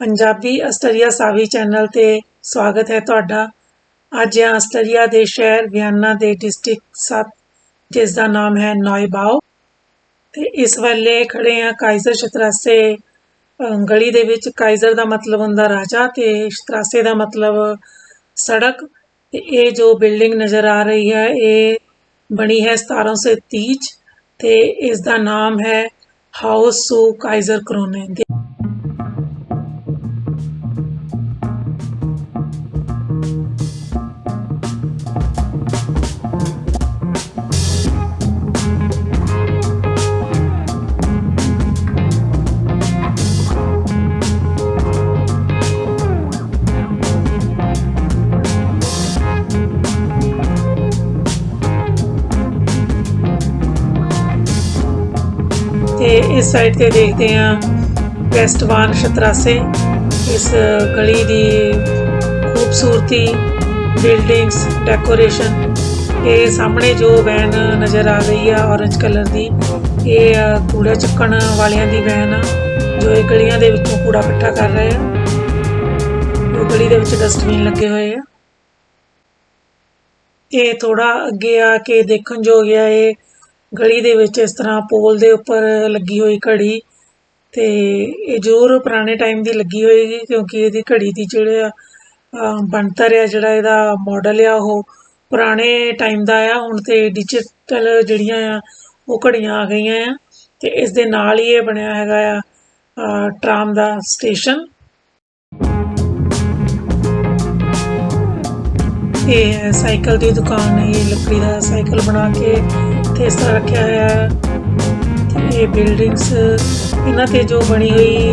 Punjabi Austria Savi channel ਤੇ ਸਵਾਗਤ ਹੈ ਤੁਹਾਡਾ। ਅੱਜ ਆ ਅਸਟਰੀਆ ਦੇ ਸ਼ਹਿਰ ਵਿਆਨਾ ਦੇ ਡਿਸਟ੍ਰਿਕਟ 7 ਜਿਸ ਦਾ ਨਾਮ ਹੈ ਨੋਇਬਾਓ ਤੇ ਇਸ ਵੇਲੇ ਖੜੇ ਆ ਕਾਈਜ਼ਰ ਸ਼ਤਰਾਸੇ ਗਲੀ ਦੇ ਵਿੱਚ। ਕਾਈਜ਼ਰ ਦਾ ਮਤਲਬ ਹੁੰਦਾ ਰਾਜਾ ਤੇ ਸ਼ਤਰਾਸੇ ਦਾ ਮਤਲਬ ਸੜਕ। ਤੇ ਇਹ ਜੋ ਬਿਲਡਿੰਗ ਨਜ਼ਰ ਆ ਰਹੀ ਹੈ, ਇਹ ਬਣੀ ਹੈ 1730 'ਚ। ਤੇ ਇਸ ਦਾ ਨਾਮ ਹੈ ਹਾਊਸ ਸੂ ਕਾਈਜ਼ਰ ਕਰੋਨੇ ਸਾਈਡ ਤੇ ਦੇਖਦੇ ਹਾਂ ਵੈਸਟਵਾਨ ਸ਼ਤਰਾਸੇ ਇਸ ਗਲੀ ਦੀ ਖੂਬਸੂਰਤੀ ਬਿਲਡਿੰਗਸ ਡੈਕੋਰੇਸ਼ਨ ਇਹ ਸਾਹਮਣੇ ਜੋ ਵੈਨ ਨਜ਼ਰ ਆ ਰਹੀ ਆ ਔਰੰਜ ਕਲਰ ਦੀ ਇਹ ਅ, ਕੂੜਾ ਚੁੱਕਣ ਵਾਲਿਆਂ ਦੀ ਵੈਨ ਆ ਜੋ ਇਹ ਗਲੀਆਂ ਦੇ ਵਿੱਚੋਂ ਕੂੜਾ ਇਕੱਠਾ ਕਰ ਰਹੇ ਆ। ਉਹ ਗਲੀ ਦੇ ਵਿੱਚ ਡਸਟਬਿਨ ਲੱਗੇ ਹੋਏ ਆ। ਇਹ ਥੋੜਾ ਅੱਗੇ ਆ ਕੇ ਦੇਖਣ ਜੋ ਗਿਆ ਇਹ ਗਲੀ ਦੇ ਵਿੱਚ ਇਸ ਤਰ੍ਹਾਂ ਪੋਲ ਦੇ ਉੱਪਰ ਲੱਗੀ ਹੋਈ ਘੜੀ ਤੇ ਇਹ ਜ਼ਰੂਰ ਪੁਰਾਣੇ ਟਾਈਮ ਦੀ ਲੱਗੀ ਹੋਏਗੀ ਕਿਉਂਕਿ ਇਹਦੀ ਘੜੀ ਦੀ ਜਿਹੜਾ ਅਹ, ਬਣਤਰ ਆ ਜਿਹੜਾ ਇਹਦਾ ਮਾਡਲ ਆ ਉਹ ਪੁਰਾਣੇ ਟਾਈਮ ਦਾ ਆ। ਹੁਣ ਤੇ ਡਿਜੀਟਲ ਜਿਹੜੀਆਂ ਆ ਉਹ ਘੜੀਆਂ ਆ ਗਈਆਂ ਆ ਤੇ ਇਸ ਦੇ ਨਾਲ ਹੀ ਇਹ ਬਣਿਆ ਹੈਗਾ ਆ ਅਹ, ਟਰਾਮ ਦਾ ਸਟੇਸ਼ਨ ਇਹ ਸਾਈਕਲ ਦੀ ਦੁਕਾਨ ਹੈ ਇਹ ਲੱਕੜੀ ਦਾ ਸਾਈਕਲ ਬਣਾ ਕੇ ਤੇ ਇਸ ਤਰ੍ਹਾਂ ਰੱਖਿਆ ਹੋਇਆ ਹੈ। ਤੇ ਇਹ ਬਿਲਡਿੰਗਸ ਇਹਨਾਂ ਤੇ ਜੋ ਬਣੀ ਹੋਈ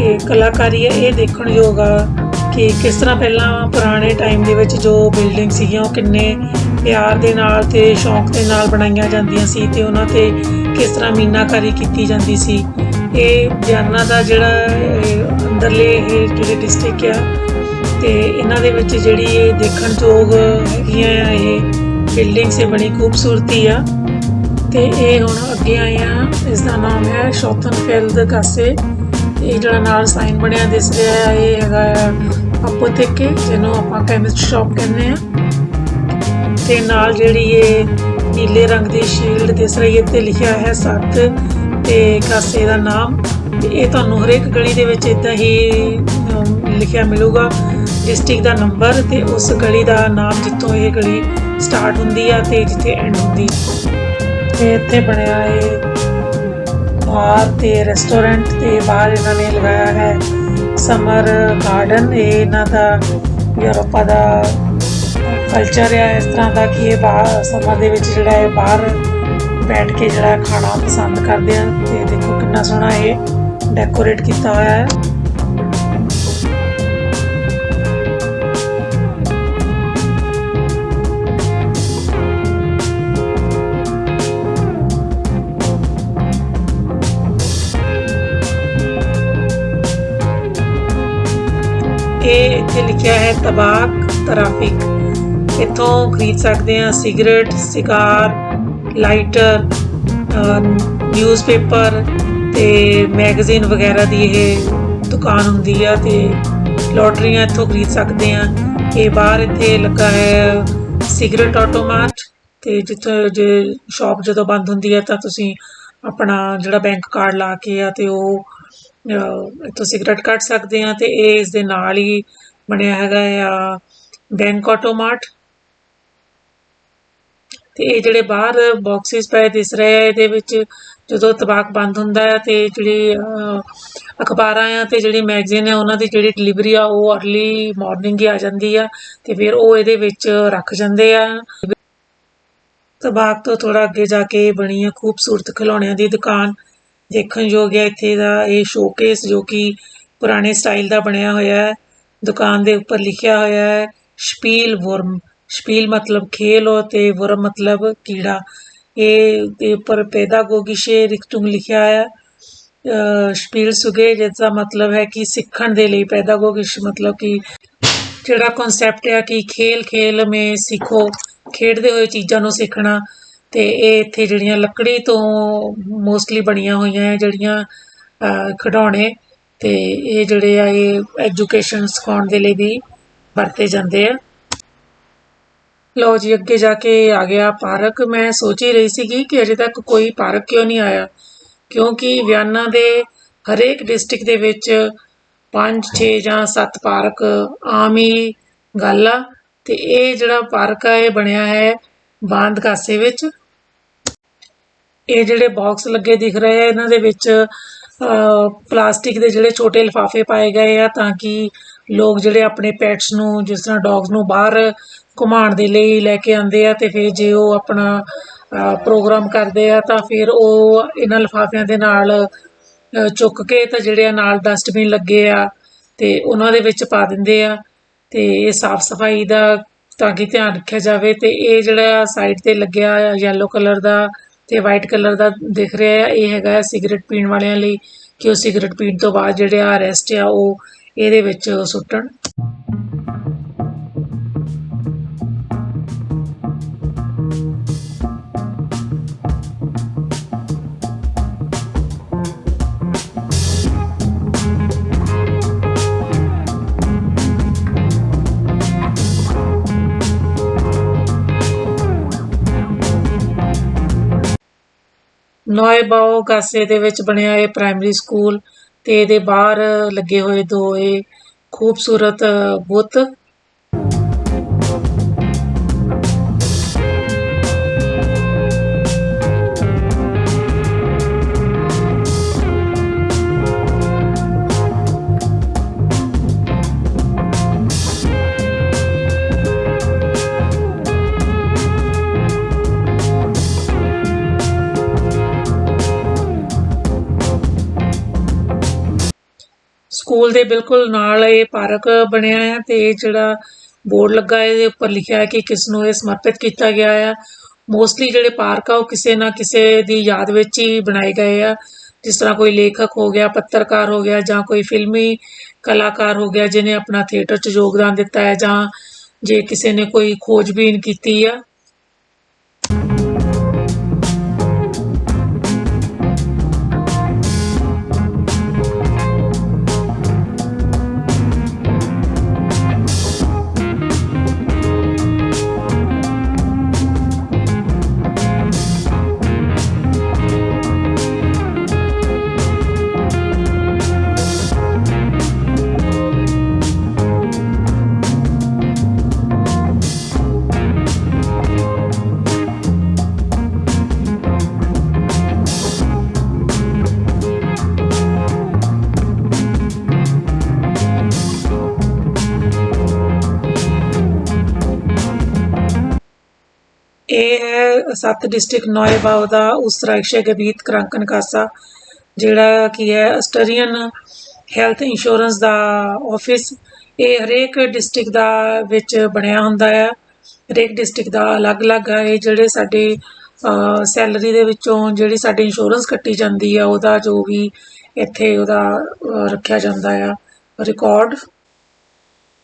ਇਹ ਕਲਾਕਾਰੀ ਹੈ, ਇਹ ਦੇਖਣ ਯੋਗ ਆ ਕਿ ਕਿਸ ਤਰ੍ਹਾਂ ਪਹਿਲਾਂ ਪੁਰਾਣੇ ਟਾਈਮ ਦੇ ਵਿੱਚ ਜੋ ਬਿਲਡਿੰਗ ਸੀਗੀਆਂ, ਉਹ ਕਿੰਨੇ ਪਿਆਰ ਦੇ ਨਾਲ ਤੇ ਸ਼ੌਂਕ ਦੇ ਨਾਲ ਬਣਾਈਆਂ ਜਾਂਦੀਆਂ ਸੀ ਤੇ ਉਹਨਾਂ ਤੇ ਕਿਸ ਤਰ੍ਹਾਂ ਮੀਨਾਕਾਰੀ ਕੀਤੀ ਜਾਂਦੀ ਸੀ। ਇਹ ਬਿਆਨਾ ਦਾ ਜਿਹੜਾ ਅੰਦਰਲੇ ਇਹ ਜਿਹੜੇ ਡਿਸਟ੍ਰਿਕਟ ਆ, ਤੇ ਇਹਨਾਂ ਦੇ ਵਿੱਚ ਜਿਹੜੀ ਇਹ ਦੇਖਣ ਯੋਗ ਹੈਗੀਆਂ ਆ ਇਹ ਬਿਲਡਿੰਗ ਸੇ ਬੜੀ ਖੂਬਸੂਰਤੀ ਆ। ਤੇ ਇਹ ਹੁਣ ਅੱਗੇ ਆਏ ਆ। ਇਸ ਦਾ ਨਾਮ ਹੈ ਸ਼ੋਤਨਫੈਲਡ ਕਾਸੇ। ਇਹ ਜਿਹੜਾ ਨਾਲ ਸਾਈਨ ਬਣਿਆ ਦਿਸ ਰਿਹਾ ਹੈ, ਇਹ ਹੈਗਾ ਅਪੋਥੇਕੇ, ਜਿਹਨੂੰ ਆਪਾਂ ਕੈਮਿਸਟ ਸ਼ਾਪ ਕਹਿੰਦੇ ਆ। ਤੇ ਨਾਲ ਜਿਹੜੀ ਇਹ ਨੀਲੇ ਰੰਗ ਦੀ ਸ਼ੀਲਡ ਦਿਸ ਰਹੀ ਹੈ ਤੇ ਲਿਖਿਆ ਹੈ ਸੱਤ ਤੇ ਕਾਸੇ ਦਾ ਨਾਮ। ਇਹ ਤੁਹਾਨੂੰ ਹਰੇਕ ਗਲੀ ਦੇ ਵਿੱਚ ਇਦਾਂ ਹੀ ਲਿਖਿਆ ਮਿਲੂਗਾ। ਡਿਸਟ੍ਰਿਕਟ ਦਾ ਨੰਬਰ ਤੇ ਉਸ ਗਲੀ ਦਾ ਨਾਮ ਜਿੱਥੋਂ ਇਹ ਗਲੀ ਸਟਾਰਟ ਹੁੰਦੀ ਆ ਤੇ ਜਿੱਥੇ ਐਂਡ ਹੁੰਦੀ। ਤੇ ਇੱਥੇ ਬਣਿਆ ਹੈ ਬਾਰ ਤੇ ਰੈਸਟੋਰੈਂਟ ਤੇ ਬਾਹਰ ਇਹਨਾਂ ਨੇ ਲਗਾਇਆ ਹੈ ਸਮਰ ਗਾਰਡਨ ਇਹ ਇਹਨਾਂ ਦਾ ਯੂਰਪਾ ਦਾ ਕਲਚਰ ਹੈ ਇਸ ਤਰ੍ਹਾਂ ਦਾ ਕਿ ਇਹ ਬਾਹਰ ਸਮਰ ਦੇ ਵਿੱਚ ਜਿਹੜਾ ਹੈ ਬਾਹਰ ਬੈਠ ਕੇ ਜਿਹੜਾ ਖਾਣਾ ਪਸੰਦ ਕਰਦੇ ਆ ਤੇ ਦੇਖੋ ਕਿੰਨਾ ਸੋਹਣਾ ਇਹ ਡੈਕੋਰੇਟ ਕੀਤਾ ਹੋਇਆ ਹੈ। ਇਹ ਇੱਥੇ ਲਿਖਿਆ ਹੈ, ਤਬਾਕ ਟ੍ਰੈਫਿਕ ਇੱਥੋਂ ਖਰੀਦ ਸਕਦੇ ਹਾਂ ਸਿਗਰਟ, ਸਿਗਾਰ, ਲਾਈਟਰ ਨਿਊਜ਼ਪੇਪਰ ਤੇ ਮੈਗਜ਼ੀਨ ਵਗੈਰਾ ਦੀ ਇਹ ਦੁਕਾਨ ਹੁੰਦੀ ਆ ਤੇ ਲੋਟਰੀਆਂ ਇੱਥੋਂ ਖਰੀਦ ਸਕਦੇ ਆ ਇਹ ਬਾਹਰ ਇੱਥੇ ਲੱਗਾ ਹੈ ਸਿਗਰਟ ਆਟੋਮਾਟ ਤੇ ਜਿੱਥੇ ਜੇ ਸ਼ਾਪ ਜਦੋਂ ਬੰਦ ਹੁੰਦੀ ਹੈ ਤਾਂ ਤੁਸੀਂ ਆਪਣਾ ਜਿਹੜਾ ਬੈਂਕ ਕਾਰਡ ਲਾ ਕੇ ਆ ਤੇ ਉਹ ਅਹ ਇੱਥੋਂ ਸਿਗਰਟ ਕੱਢ ਸਕਦੇ ਆ ਤੇ ਇਹ ਇਸ ਦੇ ਨਾਲ ਹੀ ਬਣਿਆ ਹੈਗਾ ਆ, ਬੈਂਕ ਆਟੋਮਾਟ ਤੇ ਇਹ ਜਿਹੜੇ ਬਾਹਰ ਬਾਕਸਿਸ ਪਏ ਦਿਸ ਰਹੇ ਆ, ਇਹਦੇ ਵਿੱਚ ਜਦੋਂ ਤਬਾਕ ਬੰਦ ਹੁੰਦਾ ਹੈ ਤੇ ਜਿਹੜੀ ਅਖਬਾਰਾਂ ਆ ਤੇ ਜਿਹੜੀ ਮੈਗਜ਼ੀਨ ਹੈ ਉਹਨਾਂ ਦੀ ਜਿਹੜੀ ਡਿਲੀਵਰੀ ਆ, ਉਹ ਅਰਲੀ ਮਾਰਨਿੰਗ ਹੀ ਆ ਜਾਂਦੀ ਆ ਤੇ ਫਿਰ ਉਹ ਇਹਦੇ ਵਿੱਚ ਰੱਖ ਜਾਂਦੇ ਆ। ਤਬਾਕ ਤੋਂ ਥੋੜਾ ਅੱਗੇ ਜਾ ਕੇ ਬਣੀ ਆ ਖੂਬਸੂਰਤ ਖਿਲੌਣਿਆਂ ਦੀ ਦੁਕਾਨ। ਦੇਖਣ ਯੋਗ ਹੈ ਇੱਥੇ ਦਾ, ਇਹ ਸ਼ੋਕੇਸ ਜੋ ਕਿ ਪੁਰਾਣੇ ਸਟਾਈਲ ਦਾ ਬਣਿਆ ਹੋਇਆ ਹੈ। ਦੁਕਾਨ ਦੇ ਉੱਪਰ ਲਿਖਿਆ ਹੋਇਆ ਹੈ, ਸਪੀਲ ਵਰਮ ਸਪੀਲ ਮਤਲਬ ਖੇਲ ਹੋ ਤੇ ਵਰਮ ਮਤਲਬ ਕੀੜਾ। ਇਹ ਦੇ ਉੱਪਰ ਪੈਦਾਗੋਗਿਸ਼ੇ ਰਿਕਟੁੰਗ ਲਿਖਿਆ ਹੈ। ਸਪੀਲ ਸੁਗੇ ਜਿਸ ਦਾ ਮਤਲਬ ਹੈ ਕਿ ਸਿੱਖਣ ਦੇ ਲਈ ਪੈਦਾਗੋਗਿਸ਼ ਮਤਲਬ ਕਿ ਜਿਹੜਾ ਕਨਸੈਪਟ ਹੈ ਕਿ ਖੇਲ ਖੇਲ ਮੇ ਸਿੱਖੋ, ਖੇਡਦੇ ਹੋਏ ਚੀਜ਼ਾਂ ਨੂੰ ਸਿੱਖਣਾ। ਤੇ ਇਹ ਇੱਥੇ ਜਿਹੜੀਆਂ ਲੱਕੜੀ ਤੋਂ ਮੋਸਟਲੀ ਬਣੀਆਂ ਹੋਈਆਂ ਜਿਹੜੀਆਂ ਖਿਡੌਣੇ ਤੇ ਇਹ ਜਿਹੜੇ ਆ, ਇਹ ਐਜੂਕੇਸ਼ਨ ਸਿਖਾਉਣ ਦੇ ਲਈ ਵੀ ਵਰਤੇ ਜਾਂਦੇ ਆ। ਲਓ ਜੀ, ਅੱਗੇ ਜਾ ਕੇ ਆ ਗਿਆ ਪਾਰਕ। ਮੈਂ ਸੋਚ ਹੀ ਰਹੀ ਸੀਗੀ ਕਿ ਅਜੇ ਤੱਕ ਕੋਈ ਪਾਰਕ ਕਿਉਂ ਨਹੀਂ ਆਇਆ, ਕਿਉਂਕਿ ਵਿਆਨਾ ਦੇ ਹਰੇਕ ਡਿਸਟ੍ਰਿਕਟ ਦੇ ਵਿੱਚ 5 6 ਜਾਂ 7 ਪਾਰਕ ਆਮ ਹੀ ਗੱਲ ਆ। ਤੇ ਇਹ ਜਿਹੜਾ ਪਾਰਕ ਆ, ਇਹ ਬਣਿਆ ਹੈ ਬਾਂਦਕਾਸੇ ਵਿੱਚ। ਇਹ ਜਿਹੜੇ ਬਾਕਸ ਲੱਗੇ ਦਿਖ ਰਹੇ ਆ, ਇਹਨਾਂ ਦੇ ਵਿੱਚ ਪਲਾਸਟਿਕ ਦੇ ਜਿਹੜੇ ਛੋਟੇ ਲਿਫਾਫੇ ਪਾਏ ਗਏ ਆ ਤਾਂ ਕਿ ਲੋਕ ਜਿਹੜੇ ਆਪਣੇ ਪੈਟਸ ਨੂੰ, ਜਿਸ ਤਰ੍ਹਾਂ ਡੌਗਸ ਨੂੰ ਬਾਹਰ ਘੁਮਾਉਣ ਦੇ ਲਈ ਲੈ ਕੇ ਆਉਂਦੇ ਆ ਤੇ ਫਿਰ ਜੇ ਉਹ ਆਪਣਾ ਪ੍ਰੋਗਰਾਮ ਕਰਦੇ ਆ ਤਾਂ ਫਿਰ ਉਹ ਇਹਨਾਂ ਲਿਫਾਫਿਆਂ ਦੇ ਨਾਲ ਚੁੱਕ ਕੇ ਤਾਂ ਜਿਹੜੇ ਆ ਨਾਲ ਡਸਟਬਿਨ ਲੱਗੇ ਆ ਤੇ ਉਹਨਾਂ ਦੇ ਵਿੱਚ ਪਾ ਦਿੰਦੇ ਆ ਤੇ ਇਹ ਸਾਫ਼ ਸਫ਼ਾਈ ਦਾ ਤਾਂ ਕਿ ਧਿਆਨ ਰੱਖਿਆ ਜਾਵੇ ਤੇ ਇਹ ਜਿਹੜਾ ਸਾਈਡ ਤੇ ਲੱਗਿਆ ਯੈਲੋ ਕਲਰ ਦਾ ਤੇ ਵਾਈਟ ਕਲਰ ਦਾ ਦਿਖ ਰਿਹਾ ਹੈ। ਇਹ ਹੈਗਾ ਹੈ ਸਿਗਰਟ ਪੀਣ ਵਾਲਿਆਂ ਲਈ ਕਿ ਉਹ ਸਿਗਰਟ ਪੀਣ ਤੋਂ ਬਾਅਦ ਜਿਹੜੇ ਆ ਰੈਸਟ ਆ, ਉਹ ਇਹਦੇ ਵਿੱਚ ਸੁੱਟਣ। ਨੋਏ ਬਾਓ ਗਾਸੇ ਦੇ ਵਿੱਚ ਬਣਿਆ ਇਹ ਪ੍ਰਾਇਮਰੀ ਸਕੂਲ ਤੇ ਇਹਦੇ ਬਾਹਰ ਲੱਗੇ ਹੋਏ ਦੋ ਇਹ ਖੂਬਸੂਰਤ ਬੁੱਤ ਸਕੂਲ ਦੇ ਬਿਲਕੁਲ ਨਾਲ ਇਹ ਪਾਰਕ ਬਣਿਆ ਹੈ ਤੇ ਇਹ ਜਿਹੜਾ ਬੋਰਡ ਲੱਗਾ ਹੈ, ਇਹਦੇ ਉੱਪਰ ਲਿਖਿਆ ਹੈ ਕਿ ਕਿਸ ਨੂੰ ਇਹ ਸਮਰਪਿਤ ਕੀਤਾ ਗਿਆ ਹੈ ਮੋਸਟਲੀ ਜਿਹੜੇ ਪਾਰਕ ਆ, ਉਹ ਕਿਸੇ ਨਾ ਕਿਸੇ ਦੀ ਯਾਦ ਵਿੱਚ ਹੀ ਬਣਾਏ ਗਏ ਆ। ਜਿਸ ਤਰ੍ਹਾਂ ਕੋਈ ਲੇਖਕ ਹੋ ਗਿਆ, ਪੱਤਰਕਾਰ ਹੋ ਗਿਆ ਜਾਂ ਕੋਈ ਫਿਲਮੀ ਕਲਾਕਾਰ ਹੋ ਗਿਆ, ਜਿਹਨੇ ਆਪਣਾ ਥੀਏਟਰ 'ਚ ਯੋਗਦਾਨ ਦਿੱਤਾ ਹੈ ਜਾਂ ਜੇ ਕਿਸੇ ਨੇ ਕੋਈ ਖੋਜਬੀਨ ਕੀਤੀ ਆ। ਇਹ ਹੈ, ਸੱਤ ਡਿਸਟ੍ਰਿਕਟ ਨੋਏਬਾਵ ਦਾ ਉਸਰਾਇਸ਼ੇ ਗਬੀਤ ਕ੍ਰਾਂਕਨ ਕਾਸਾ, ਜਿਹੜਾ ਕੀ ਹੈ, ਅਸਟਰੀਅਨ ਹੈਲਥ ਇੰਸ਼ੋਰੈਂਸ ਦਾ ਆਫਿਸ। ਇਹ ਹਰੇਕ ਡਿਸਟ੍ਰਿਕਟ ਦਾ ਵਿੱਚ ਬਣਿਆ ਹੁੰਦਾ ਹੈ। ਹਰੇਕ ਡਿਸਟ੍ਰਿਕਟ ਦਾ ਅਲੱਗ-ਅਲੱਗ ਹੈ। ਇਹ ਜਿਹੜੇ ਸਾਡੇ ਸੈਲਰੀ ਦੇ ਵਿੱਚੋਂ ਜਿਹੜੀ ਸਾਡੀ ਇੰਸ਼ੋਰੈਂਸ ਕੱਟੀ ਜਾਂਦੀ ਆ, ਉਹਦਾ ਜੋ ਵੀ ਇੱਥੇ ਉਹਦਾ ਰੱਖਿਆ ਜਾਂਦਾ ਆ। ਰਿਕਾਰਡ।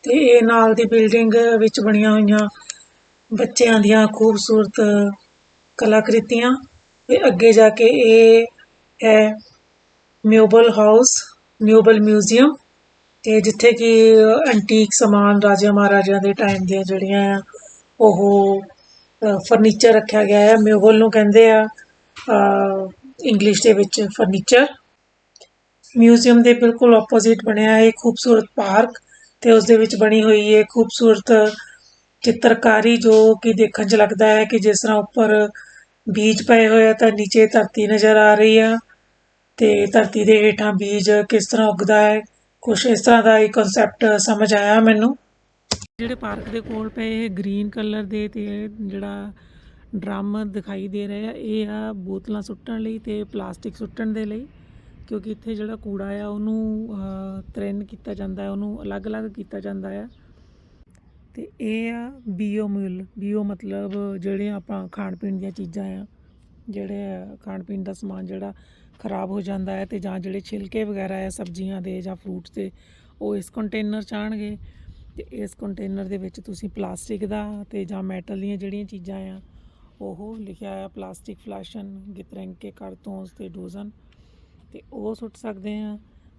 ਤੇ ਇਹ ਨਾਲ ਦੀ ਬਿਲਡਿੰਗ ਵਿੱਚ ਬਣੀਆਂ ਹੋਈਆਂ ਬੱਚਿਆਂ ਦੀਆਂ ਖੂਬਸੂਰਤ ਕਲਾਕ੍ਰਿਤੀਆਂ ਅਤੇ ਅੱਗੇ ਜਾ ਕੇ ਇਹ ਹੈ ਮਿਊਬਲ ਹਾਊਸ ਮਿਊਬਲ ਮਿਊਜ਼ੀਅਮ ਤੇ ਜਿੱਥੇ ਕਿ ਐਂਟੀਕ ਸਮਾਨ ਰਾਜਿਆਂ ਮਹਾਰਾਜਿਆਂ ਦੇ ਟਾਈਮ ਦੀਆਂ ਜਿਹੜੀਆਂ ਆ, ਉਹ ਫਰਨੀਚਰ ਰੱਖਿਆ ਗਿਆ ਹੈ ਮਿਊਬਲ ਨੂੰ ਕਹਿੰਦੇ ਆ ਇੰਗਲਿਸ਼ ਦੇ ਵਿੱਚ ਫਰਨੀਚਰ ਮਿਊਜ਼ੀਅਮ ਦੇ ਬਿਲਕੁਲ ਆਪੋਜ਼ਿਟ ਬਣਿਆ ਹੈ ਖੂਬਸੂਰਤ ਪਾਰਕ ਤੇ ਉਸ ਦੇ ਵਿੱਚ ਬਣੀ ਹੋਈ ਹੈ ਖੂਬਸੂਰਤ ਚਿੱਤਰਕਾਰੀ ਜੋ ਕਿ ਦੇਖਣ 'ਚ ਲੱਗਦਾ ਹੈ ਕਿ ਜਿਸ ਤਰ੍ਹਾਂ ਉੱਪਰ ਬੀਜ ਪਏ ਹੋਏ ਆ ਤਾਂ ਨੀਚੇ ਧਰਤੀ ਨਜ਼ਰ ਆ ਰਹੀ ਆ ਤੇ ਧਰਤੀ ਦੇ ਹੇਠਾਂ ਬੀਜ ਕਿਸ ਤਰ੍ਹਾਂ ਉੱਗਦਾ ਹੈ ਕੁਛ ਇਸ ਤਰ੍ਹਾਂ ਦਾ ਹੀ ਕਨਸੈਪਟ ਸਮਝ ਆਇਆ ਮੈਨੂੰ। ਜਿਹੜੇ ਪਾਰਕ ਦੇ ਕੋਲ ਪਏ ਇਹ ਗ੍ਰੀਨ ਕਲਰ ਦੇ ਤੇ ਜਿਹੜਾ ਡਰਮ ਦਿਖਾਈ ਦੇ ਰਹੇ ਆ ਇਹ ਆ ਬੋਤਲਾਂ ਸੁੱਟਣ ਲਈ ਤੇ ਪਲਾਸਟਿਕ ਸੁੱਟਣ ਦੇ ਲਈ ਕਿਉਂਕਿ ਇੱਥੇ ਜਿਹੜਾ ਕੂੜਾ ਆ ਉਹਨੂੰ ਅਹ, ਤ੍ਰਿੰਨ ਕੀਤਾ ਜਾਂਦਾ ਹੈ ਉਹਨੂੰ ਅਲੱਗ-ਅਲੱਗ ਕੀਤਾ ਜਾਂਦਾ ਹੈ। ਅਤੇ ਇਹ ਆ ਬੀਓ ਮਿਲ। ਬੀਓ ਮਤਲਬ ਜਿਹੜੇ ਆਪਾਂ ਖਾਣ ਪੀਣ ਦੀਆਂ ਚੀਜ਼ਾਂ ਆ, ਜਿਹੜੇ ਖਾਣ ਪੀਣ ਦਾ ਸਮਾਨ ਜਿਹੜਾ ਖਰਾਬ ਹੋ ਜਾਂਦਾ ਹੈ ਤੇ ਜਾਂ ਜਿਹੜੇ ਛਿਲਕੇ ਵਗੈਰਾ ਆ ਸਬਜ਼ੀਆਂ ਦੇ ਜਾਂ ਫਰੂਟਸ ਦੇ, ਉਹ ਇਸ ਕੰਟੇਨਰ ਚ ਆਉਣਗੇ। ਤੇ ਇਸ ਕੰਟੇਨਰ ਦੇ ਵਿੱਚ ਤੁਸੀਂ ਪਲਾਸਟਿਕ ਦਾ ਤੇ ਜਾਂ ਮੈਟਲ ਦੀਆਂ ਜਿਹੜੀਆਂ ਚੀਜ਼ਾਂ ਆ, ਉਹ ਲਿਖਿਆ ਆ ਪਲਾਸਟਿਕ ਫਲਾਸ਼ਨ ਗਿਤਰੰਕੇ ਕਾਰਤੂਨਸ ਤੇ ਡੋਜ਼ਨ ਤੇ ਉਹ ਸੁੱਟ ਸਕਦੇ ਆ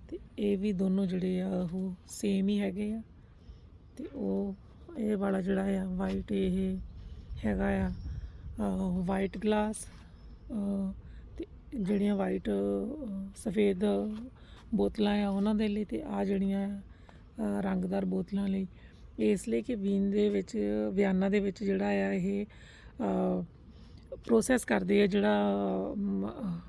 ਤੇ ਇਹ ਵੀ ਦੋਨੋਂ ਜਿਹੜੇ ਆ ਉਹ ਸੇਮ ਹੀ ਹੈਗੇ ਆ। ਤੇ ਉਹ ਇਹ ਵਾਲਾ ਜਿਹੜਾ ਆ ਵਾਈਟ ਇਹ ਹੈਗਾ ਆ ਵਾਈਟ ਗਲਾਸ ਤੇ ਜਿਹੜੀਆਂ ਵਾਈਟ ਸਫੇਦ ਬੋਤਲਾਂ ਆ ਉਹਨਾਂ ਦੇ ਲਈ ਤੇ ਆ ਜਿਹੜੀਆਂ ਰੰਗਦਾਰ ਬੋਤਲਾਂ ਲਈ। ਇਸ ਲਈ ਕਿ ਵੀਨ ਦੇ ਵਿੱਚ, ਵਿਆਨਾ ਦੇ ਵਿੱਚ ਜਿਹੜਾ ਆ ਇਹ ਪ੍ਰੋਸੈਸ ਕਰਦੇ ਆ ਜਿਹੜਾ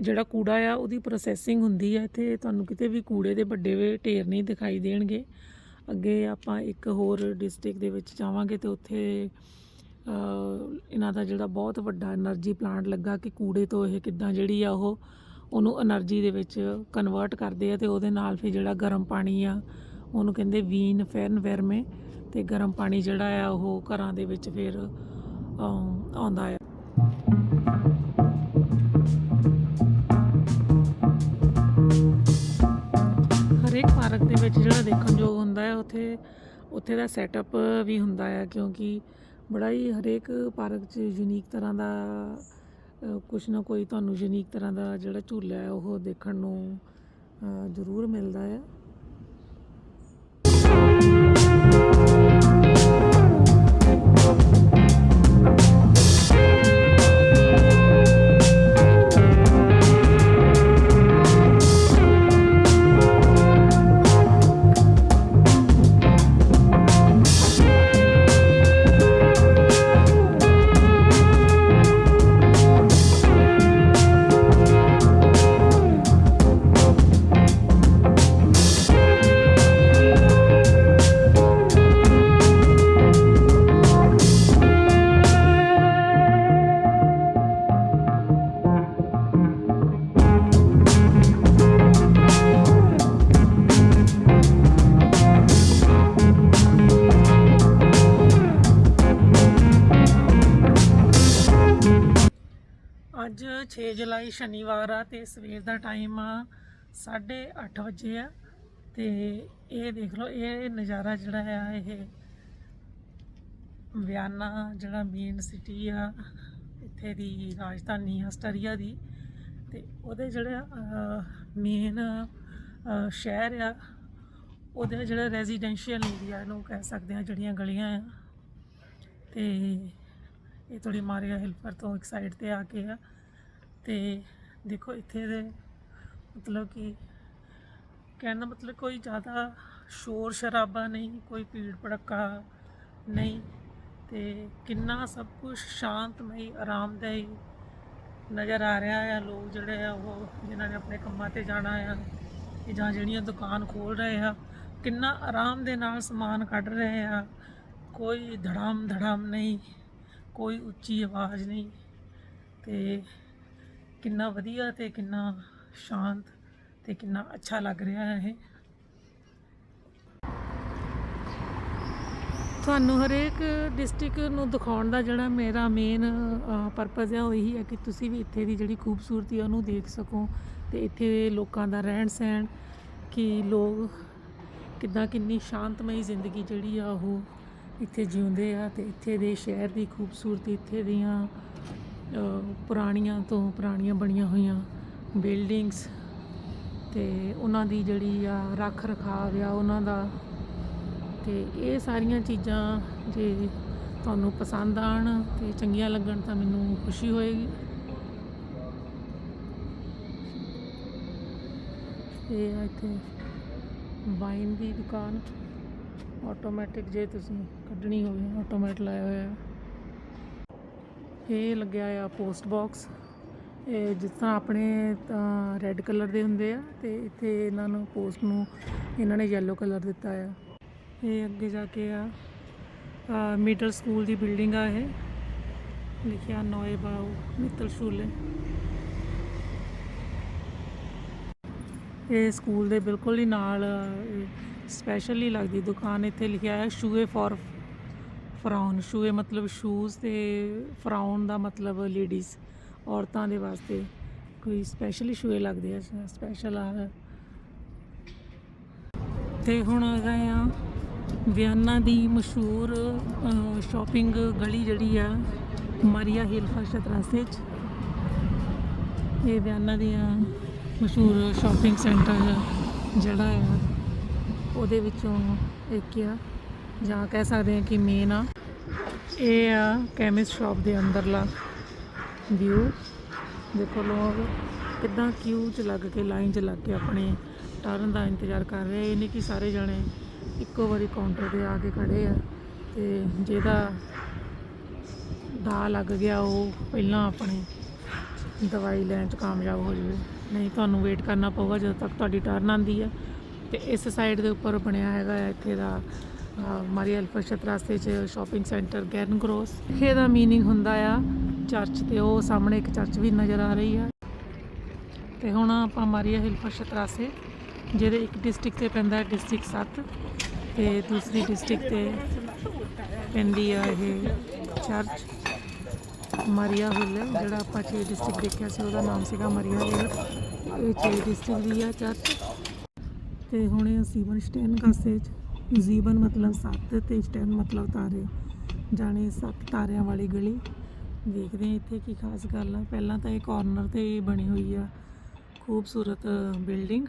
ਜਿਹੜਾ ਕੂੜਾ ਆ, ਉਹਦੀ ਪ੍ਰੋਸੈਸਿੰਗ ਹੁੰਦੀ ਹੈ ਤੇ ਤੁਹਾਨੂੰ ਕਿਤੇ ਵੀ ਕੂੜੇ ਦੇ ਵੱਡੇ ਵੇ ਢੇਰ ਨਹੀਂ ਦਿਖਾਈ ਦੇਣਗੇ। ਅੱਗੇ ਆਪਾਂ ਇੱਕ ਹੋਰ ਡਿਸਟ੍ਰਿਕਟ ਦੇ ਵਿੱਚ ਜਾਵਾਂਗੇ ਤੇ ਉੱਥੇ ਇਹਨਾਂ ਦਾ ਜਿਹੜਾ ਬਹੁਤ ਵੱਡਾ એનર્ਜੀ ਪਲਾਂਟ ਲੱਗਾ ਕਿ ਕੂੜੇ ਤੋਂ ਇਹ ਕਿੱਦਾਂ ਜਿਹੜੀ ਆ ਉਹ, ਉਹਨੂੰ એનર્ਜੀ ਦੇ ਵਿੱਚ ਕਨਵਰਟ ਕਰਦੇ ਆ ਤੇ ਉਹਦੇ ਨਾਲ ਫਿਰ ਜਿਹੜਾ ਗਰਮ ਪਾਣੀ ਆ, ਉਹਨੂੰ ਕਹਿੰਦੇ ਵੀਨ ਫੈਰਨ ਵੈਰਮੇ ਤੇ ਗਰਮ ਪਾਣੀ ਜਿਹੜਾ ਆ ਉਹ ਘਰਾਂ ਦੇ ਵਿੱਚ ਫਿਰ ਆਉਂਦਾ ਆ। ਵਿੱਚ ਜਿਹੜਾ ਦੇਖਣ ਯੋਗ ਹੁੰਦਾ ਹੈ ਉੱਥੇ ਉੱਥੇ ਦਾ ਸੈਟਅਪ ਵੀ ਹੁੰਦਾ ਹੈ ਕਿਉਂਕਿ ਬੜਾ ਹੀ ਹਰੇਕ ਪਾਰਕ 'ਚ ਯੂਨੀਕ ਤਰ੍ਹਾਂ ਦਾ ਅ, ਕੁਛ ਨਾ ਕੋਈ ਤੁਹਾਨੂੰ ਯੂਨੀਕ ਤਰ੍ਹਾਂ ਦਾ ਜਿਹੜਾ ਝੂਲਾ ਹੈ ਉਹ ਦੇਖਣ ਨੂੰ ਜ਼ਰੂਰ ਮਿਲਦਾ ਹੈ। ਸ਼ਨੀਵਾਰ ਆ ਤੇ ਸਵੇਰ ਦਾ ਟਾਈਮ ਆ 8:30 ਵਜੇ ਆ ਤੇ ਇਹ ਦੇਖ ਲਓ, ਇਹ ਨਜ਼ਾਰਾ ਜਿਹੜਾ ਆ, ਇਹ ਵਿਆਨਾ ਜਿਹੜਾ ਮੇਨ ਸਿਟੀ ਆ, ਇੱਥੇ ਦੀ ਰਾਜਧਾਨੀ ਆਸਟਰੀਆ ਦੀ ਤੇ ਉਹਦੇ ਜਿਹੜਾ ਮੇਨ ਸ਼ਹਿਰ ਆ, ਉਹਦੇ ਜਿਹੜਾ ਰੈਜ਼ੀਡੈਂਸ਼ੀਅਲ ਏਰੀਆ ਨੂੰ ਕਹਿ ਸਕਦੇ ਆ, ਜਿਹੜੀਆਂ ਗਲੀਆਂ ਆ। ਤੇ ਇਹ ਥੋੜੀ ਮਾਰੀਆ ਹਿਲਫਰ ਤੋਂ ਇੱਕ ਸਾਈਡ ਤੇ ਆ ਕੇ ਆ। ਤੇ ਦੇਖੋ ਇੱਥੇ ਦੇ ਮਤਲਬ ਕਿ ਕਹਿਣ ਦਾ ਮਤਲਬ ਕੋਈ ਜ਼ਿਆਦਾ ਸ਼ੋਰ ਸ਼ਰਾਬਾ ਨਹੀਂ, ਕੋਈ ਭੀੜ ਭੜੱਕਾ ਨਹੀਂ ਤੇ ਕਿੰਨਾ ਸਭ ਕੁਝ ਸ਼ਾਂਤਮਈ, ਆਰਾਮਦਾਈ ਨਜ਼ਰ ਆ ਰਿਹਾ ਆ। ਲੋਕ ਜਿਹੜੇ ਆ ਉਹ ਜਿਨ੍ਹਾਂ ਨੇ ਆਪਣੇ ਕੰਮਾਂ ਤੇ ਜਾਣਾ ਆ ਤੇ ਜਾਂ ਜਿਹੜੀਆਂ ਦੁਕਾਨ ਖੋਲ ਰਹੇ ਆ, ਕਿੰਨਾ ਆਰਾਮ ਦੇ ਨਾਲ ਸਮਾਨ ਕੱਢ ਰਹੇ ਆ। ਕੋਈ ਧੜਾਮ ਧੜਾਮ ਨਹੀਂ, ਕੋਈ ਉੱਚੀ ਆਵਾਜ਼ ਨਹੀਂ ਤੇ ਕਿੰਨਾ ਵਧੀਆ ਤੇ ਕਿੰਨਾ ਸ਼ਾਂਤ ਤੇ ਕਿੰਨਾ ਅੱਛਾ ਲੱਗ ਰਿਹਾ ਹੈ ਇਹ। ਤੁਹਾਨੂੰ ਹਰੇਕ ਡਿਸਟ੍ਰਿਕਟ ਨੂੰ ਦਿਖਾਉਣ ਦਾ ਜਿਹੜਾ ਮੇਰਾ ਮੇਨ ਪਰਪਸ ਹੈ ਉਹ ਇਹੀ ਹੈ ਕਿ ਤੁਸੀਂ ਵੀ ਇੱਥੇ ਦੀ ਜਿਹੜੀ ਖੂਬਸੂਰਤੀ ਹੈ ਉਹਨੂੰ ਦੇਖ ਸਕੋ ਤੇ ਇੱਥੇ ਲੋਕਾਂ ਦਾ ਰਹਿਣ ਸਹਿਣ ਕਿ ਲੋਕ ਕਿੱਦਾਂ ਕਿੰਨੀ ਸ਼ਾਂਤਮਈ ਜ਼ਿੰਦਗੀ ਜਿਹੜੀ ਆ ਉਹ ਇੱਥੇ ਜਿਉਂਦੇ ਆ ਤੇ ਇੱਥੇ ਦੇ ਸ਼ਹਿਰ ਦੀ ਖੂਬਸੂਰਤੀ, ਇੱਥੇ ਦੀਆਂ ਪੁਰਾਣੀਆਂ ਤੋਂ ਪੁਰਾਣੀਆਂ ਬਣੀਆਂ ਹੋਈਆਂ ਬਿਲਡਿੰਗਸ ਅਤੇ ਉਹਨਾਂ ਦੀ ਜਿਹੜੀ ਆ ਰੱਖ ਰਖਾਵ ਆ ਉਹਨਾਂ ਦਾ। ਅਤੇ ਇਹ ਸਾਰੀਆਂ ਚੀਜ਼ਾਂ ਜੇ ਤੁਹਾਨੂੰ ਪਸੰਦ ਆਣ ਤੇ ਚੰਗੀਆਂ ਲੱਗਣ ਤਾਂ ਮੈਨੂੰ ਖੁਸ਼ੀ ਹੋਏਗੀ। ਇਹ ਆ ਇੱਥੇ ਵਾਈਨ ਦੀ ਦੁਕਾਨ। ਆਟੋਮੈਟਿਕ ਜੇ ਤੁਸੀਂ ਕੱਢਣੀ ਹੋਵੇ ਆਟੋਮੈਟ ਲਾਇਆ ਹੋਇਆ। ਇਹ ਲੱਗਿਆ ਆ ਪੋਸਟ ਬਾਕਸ ਇਹ ਜਿਸ ਤਰ੍ਹਾਂ ਆਪਣੇ ਤਾਂ ਰੈੱਡ ਕਲਰ ਦੇ ਹੁੰਦੇ ਆ ਤੇ ਇੱਥੇ ਇਹਨਾਂ ਨੂੰ ਪੋਸਟ ਨੂੰ ਇਹਨਾਂ ਨੇ ਯੈਲੋ ਕਲਰ ਦਿੱਤਾ ਆ। ਇਹ ਅੱਗੇ ਜਾ ਕੇ ਆ ਮਿਡਲ ਸਕੂਲ ਦੀ ਬਿਲਡਿੰਗ ਆ ਇਹ। ਲਿਖਿਆ ਨੋਏ ਬਾਉ ਮਿੱਤਲ ਸ਼ੂਲੇ। ਇਹ ਸਕੂਲ ਦੇ ਬਿਲਕੁਲ ਹੀ ਨਾਲ ਸਪੈਸ਼ਲੀ ਲੱਗਦੀ। ਦੁਕਾਨ ਇੱਥੇ ਲਿਖਿਆ ਹੈ ਸ਼ੂਏ ਫॉर ਫਰਾਉਨ ਸ਼ੂਏ ਮਤਲਬ ਸ਼ੂਜ਼ ਤੇ ਫਰਾਉਨ ਦਾ ਮਤਲਬ ਲੇਡੀਜ਼ ਔਰਤਾਂ ਦੇ ਵਾਸਤੇ ਕੋਈ ਸਪੈਸ਼ਲੀ ਸ਼ੂਏ ਲੱਗਦੇ ਆ ਸਪੈਸ਼ਲ ਆ। ਤੇ ਹੁਣ ਆ ਗਏ ਆ ਵਿਆਨਾ ਦੀ ਮਸ਼ਹੂਰ ਸ਼ਾਪਿੰਗ ਗਲੀ ਜਿਹੜੀ ਆ, ਮਾਰੀਆ ਹਿਲ ਫਰਸ਼ਤ ਰਸਤੇ 'ਚ। ਇਹ ਵਿਆਨਾ ਦੀਆਂ ਮਸ਼ਹੂਰ ਸ਼ਾਪਿੰਗ ਸੈਂਟਰ ਜਿਹੜਾ ਆ, ਉਹਦੇ ਵਿੱਚੋਂ ਇੱਕ ਆ। ਜਾਂ ਕਹਿ ਸਕਦੇ ਹਾਂ ਕਿ ਮੇਨ ਆ, ਇਹ ਆ ਕੈਮਿਸਟ ਸ਼ਾਪ ਦੇ ਅੰਦਰਲਾ ਵਿਊ ਦੇਖੋ ਲੋਕ ਕਿੱਦਾਂ ਕਿਊ ਚ ਲੱਗ ਕੇ ਲਾਈਨ ਚ ਲੱਗ ਕੇ ਆਪਣੇ ਟਰਨ ਦਾ ਇੰਤਜ਼ਾਰ ਕਰ ਰਹੇ ਇਹ ਨਹੀਂ ਕਿ ਸਾਰੇ ਜਣੇ ਇੱਕੋ ਵਾਰੀ ਕਾਊਂਟਰ ਤੇ ਆ ਕੇ ਖੜੇ ਆ ਤੇ ਜਿਹਦਾ ਦਾ ਲੱਗ ਗਿਆ ਉਹ ਪਹਿਲਾਂ ਆਪਣੇ ਦਵਾਈ ਲੈਣ ਚ ਕਾਮਯਾਬ ਹੋ ਜਾਵੇ। ਨਹੀਂ, ਤੁਹਾਨੂੰ ਵੇਟ ਕਰਨਾ ਪਊਗਾ ਜਦੋਂ ਤੱਕ ਤੁਹਾਡੀ ਟਰਨ ਆਂਦੀ ਹੈ ਤੇ ਇਸ ਸਾਈਡ ਦੇ ਉੱਪਰ ਬਣਿਆ ਹੈਗਾ ਇੱਥੇ ਦਾ ਮਾਰੀ ਅਲਫਰਸ਼ਤ ਰਸਤੇ 'ਚ ਸ਼ਾਪਿੰਗ ਸੈਂਟਰ ਗੈਰਨ ਗਰੋਸ ਇਹ ਦਾ ਮੀਨਿੰਗ ਹੁੰਦਾ ਆ ਚਰਚ ਤੇ ਉਹ ਸਾਹਮਣੇ ਇੱਕ ਚਰਚ ਵੀ ਨਜ਼ਰ ਆ ਰਹੀ ਆ। ਤੇ ਹੁਣ ਆਪਾਂ ਮਾਰੀਆ ਹਿਲ ਰਾਸੇ ਜਿਹਦੇ ਇੱਕ ਡਿਸਟ੍ਰਿਕਟ ਤੇ ਪੈਂਦਾ ਡਿਸਟ੍ਰਿਕਟ 7 ਤੇ ਦੂਸਰੀ ਡਿਸਟ੍ਰਿਕਟ ਤੇ ਪੈਂਦੀ ਆ ਇਹ ਚਰਚ ਮਾਰੀਆ ਹਿਲ ਜਿਹੜਾ ਆਪਾਂ ਛੇ ਡਿਸਟ੍ਰਿਕਟ ਦੇਖਿਆ ਸੀ, ਉਹਦਾ ਨਾਮ ਸੀਗਾ ਮਾਰੀਆ ਹਿਲ ਇਹ ਛੇ ਡਿਸਟ੍ਰਿਕਟ ਦੀ ਆ ਚਰਚ ਤੇ ਹੁਣ ਅਸੀਂ ਸੀਵਨ ਸਟੈਨ ਕਾਸੇ ਚ ਜ਼ੀਬਨ ਮਤਲਬ ਸੱਤ ਤੇ ਸਟੈਨ ਮਤਲਬ ਤਾਰੇ, ਜਾਣੇ ਸੱਤ ਤਾਰਿਆਂ ਵਾਲੀ ਗਲੀ। ਦੇਖਦੇ ਹਾਂ ਇੱਥੇ ਕੀ ਖਾਸ ਗੱਲ ਆ। ਪਹਿਲਾਂ ਤਾਂ ਇਹ ਕਾਰਨਰ ਤੇ ਹੀ ਬਣੀ ਹੋਈ ਆ ਖੂਬਸੂਰਤ ਬਿਲਡਿੰਗ।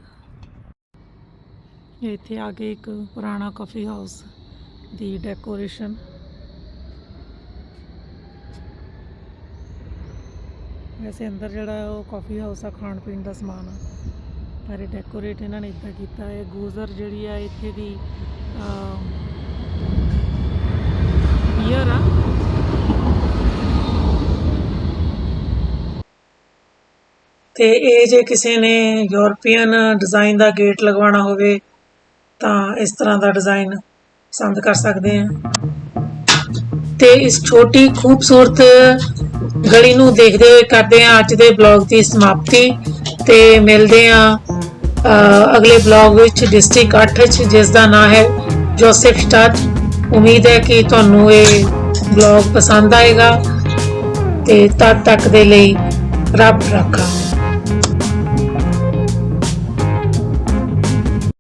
ਇੱਥੇ ਆ ਕੇ ਇੱਕ ਪੁਰਾਣਾ ਕਾਫੀ ਹਾਊਸ ਦੀ ਡੈਕੋਰੇਸ਼ਨ ਵੈਸੇ ਅੰਦਰ ਜਿਹੜਾ ਉਹ ਕਾਫੀ ਹਾਊਸ ਆ, ਖਾਣ ਪੀਣ ਦਾ ਸਮਾਨ ਆ। ਪਰ ਡੈਕੋਰੇਟ ਇਹਨਾਂ ਨੇ ਇਦਾਂ ਕੀਤਾ। ਹੈ ਗੂਜ਼ਰ ਜਿਹੜੀ ਆ, ਇੱਥੇ ਦੀ ਬੀਅਰ ਆ। ਤੇ ਇਹ ਜੇ ਕਿਸੇ ਨੇ ਯੂਰਪੀਅਨ ਡਿਜ਼ਾਈਨ ਦਾ ਗੇਟ ਲਗਵਾਉਣਾ ਹੋਵੇ, ਤਾਂ ਇਸ ਤਰ੍ਹਾਂ ਦਾ ਡਿਜ਼ਾਈਨ ਪਸੰਦ ਕਰ ਸਕਦੇ ਆ। ਤੇ ਇਸ ਛੋਟੀ ਖੂਬਸੂਰਤ ਗਲੀ ਨੂੰ ਦੇਖਦੇ ਹੋਏ ਕਰਦੇ ਆ ਅੱਜ ਦੇ ਬਲੌਗ ਦੀ ਸਮਾਪਤੀ ਤੇ ਮਿਲਦੇ ਆ ਅਗਲੇ ਬਲੌਗ ਵਿੱਚ ਡਿਸਟ੍ਰਿਕਟ 8 ਚ ਜਿਸ ਦਾ ਨਾਮ ਹੈ ਜੋਸਫ ਸਟਾਟ ਉਮੀਦ ਹੈ ਕਿ ਤੁਹਾਨੂੰ ਇਹ ਬਲੌਗ ਪਸੰਦ ਆਏਗਾ ਤੇ ਤਦ ਤੱਕ ਦੇ ਲਈ ਰੱਬ ਰੱਖਾ।